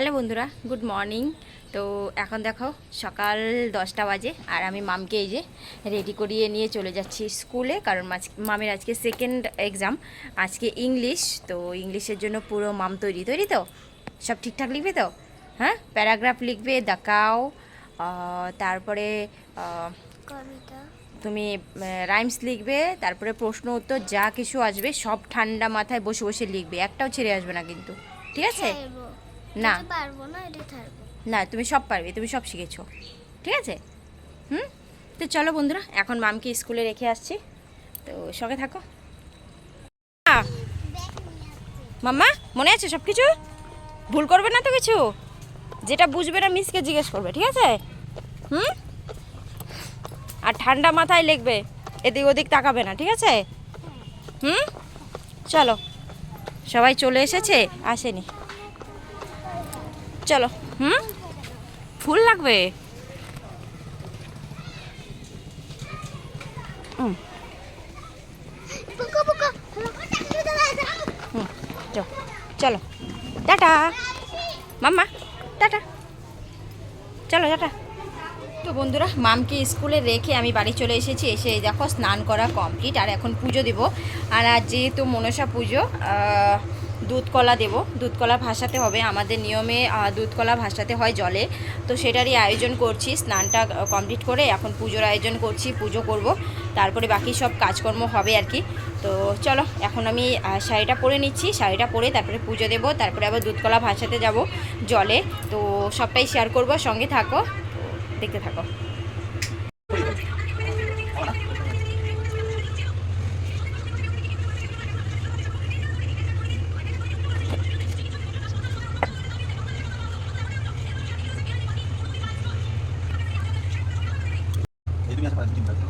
Hello বন্ধুরা good morning. তো এখন দেখো সকাল দশটা বাজে আর আমি মামকে এই যে রেডি করিয়ে নিয়ে চলে যাচ্ছি স্কুলে কারণ মামের আজকে সেকেন্ড এক্সাম আজকে ইংলিশ তো ইংলিশের জন্য পুরো মাম তৈরি তৈরি তো? সব ঠিকঠাক লিখবে তো? হ্যাঁ? প্যারাগ্রাফ লিখবে দেখাও তারপরে তুমি রাইমস লিখবে তারপরে প্রশ্ন উত্তর যা কিছু আসবে সব ঠান্ডা মাথায় বসে বসে লিখবে একটাও ছেড়ে আসবে না কিন্তু। ঠিক আছে? না। পারব না এটা ছাড়বো। না তুমি সব পারবে তুমি সব শিখেছো। ঠিক আছে? হুম? তো চলো বন্ধুরা এখন মামকে স্কুলে রেখে আসছি। তো সঙ্গে থাকো। মাম্মা মনে আছে সব কিছু ভুল করবে না তো কিছু? যেটা বুঝবে না মিসকে জিজ্ঞেস করবে ঠিক আছে? হুম? আর ঠান্ডা মাথায় লিখবে এদিক ওদিক তাকাবে না ঠিক আছে? হুম? চলো। সবাই চলে এসেছে? আসেনি। চলো। হুম? ফুল লাগবে? চলো চলো। টাটা। Mamma tata. চলো টাটা। তো বন্ধুরা মামকে স্কুলে রেখে আমি বাড়ি চলে এসেছি এসে দেখো স্নান করা কমপ্লিট আর এখন পুজো দেব। আর আজ যেহেতু মনসা পুজো আহ, দুধ কলা দেবো। দুধ কলা ভাসাতে হবে। আমাদের নিয়মে দুধ কলা ভাসাতে হয় জলে। তো সেটারই আয়োজন করছি। স্নানটা কমপ্লিট করে এখন পুজোর আয়োজন করছি, পুজো করব। তারপরে বাকি সব কাজকর্ম হবে আর কি। তো চলো, এখন আমি শাড়িটা পরে নিচ্ছি। শাড়িটা পরে তারপরে পুজো দেবো। তারপরে আবার দুধ কলা ভাসাতে যাব জলে। তো সবটাই শেয়ার করব। সঙ্গে থাকো। দেখতে থাকো এই তুমি আসো পাঁচ মিনিট বাদে।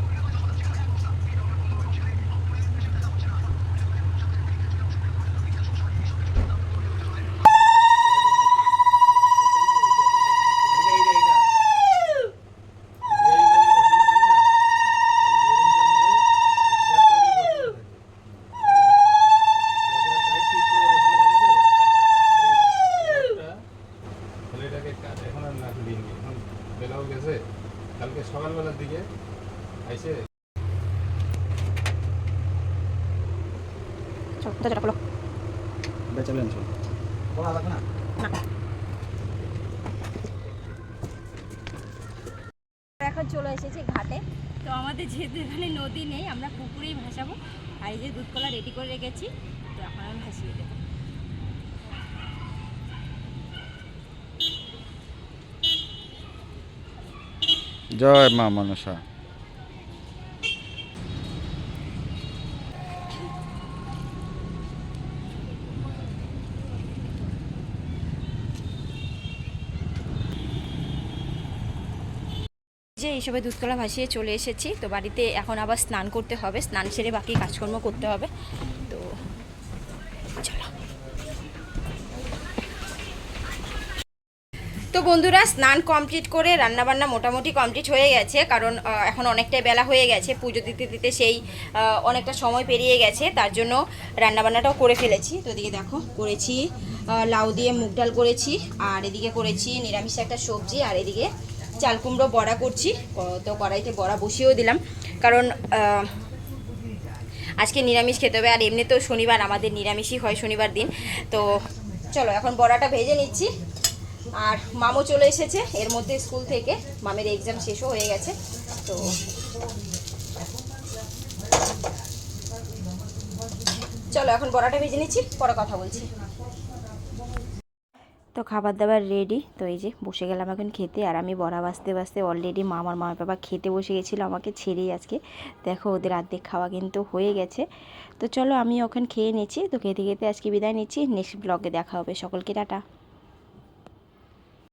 ছেলেটাকে কা- এখন আর না দিন এখন বেলাও গেছে। কালকে সকালবেলার দিকে আইসে চলো দরজাটা খোলো। বেচা চল পড়া লাগবে না? এখন চলে এসেছি ঘাটে। তো আমাদের যেহেতু এখানে নদী নেই আমরা পুকুরেই ভাসাবো। আর এই যে দুধকলা রেডি করে রেখেছি তো এখন আমি ভাসিয়ে দেবো। জয় মা মনসা। যে এইসবে দুধকলা ভাসিয়ে চলে এসেছি, তো বাড়িতে এখন আবার স্নান করতে হবে, স্নান সেরে বাকি কাজকর্ম করতে হবে। তো চলো। বন্ধুরা, স্নান কমপ্লিট করে রান্নাবান্না মোটামুটি কমপ্লিট হয়ে গেছে, কারণ এখন অনেকটাই বেলা হয়ে গেছে, পুজো দিতে দিতে সেই অনেকটা সময় পেরিয়ে গেছে, তার জন্য রান্নাবান্নাটাও করে ফেলেছি। তো এদিকে দেখো, করেছি লাউ দিয়ে মুগ ডাল করেছি, আর এদিকে করেছি নিরামিষ একটা সবজি, আর এদিকে চাল কুমড়ো বড়া করছি তো কড়াইতে বড়া বসিয়েও দিলাম, কারণ আজকে নিরামিষ খেতে হবে, আর এমনিতেও শনিবার, আমাদের নিরামিষই হয় শনিবার দিন, তো চলো এখন বড়াটা ভেজে নিচ্ছি। আর মামও চলে এসেছে। এর মধ্যে স্কুল থেকে মামের এক্সাম শেষও হয়ে গেছে, তো চলো এখন বড়াটা ভেজে নিচ্ছি, পরে কথা বলছি। তো খাবার দাবার রেডি তো এই যে বসে গেলাম এখন খেতে, আর আমি বড়া বাঁচতে বাঁচতে অলরেডি মা আমার মা বাবা খেতে বসে গেছিল আমাকে ছেড়েই আজকে। দেখো ওদের অর্ধেক খাওয়া কিন্তু হয়ে গেছে। তো চলো আমি ওখানে খেয়ে নিচ্ছি, তো খেতে খেতে আজকে বিদায় নিচ্ছি নেক্সট ব্লগে দেখা হবে সকলকে, টাটা।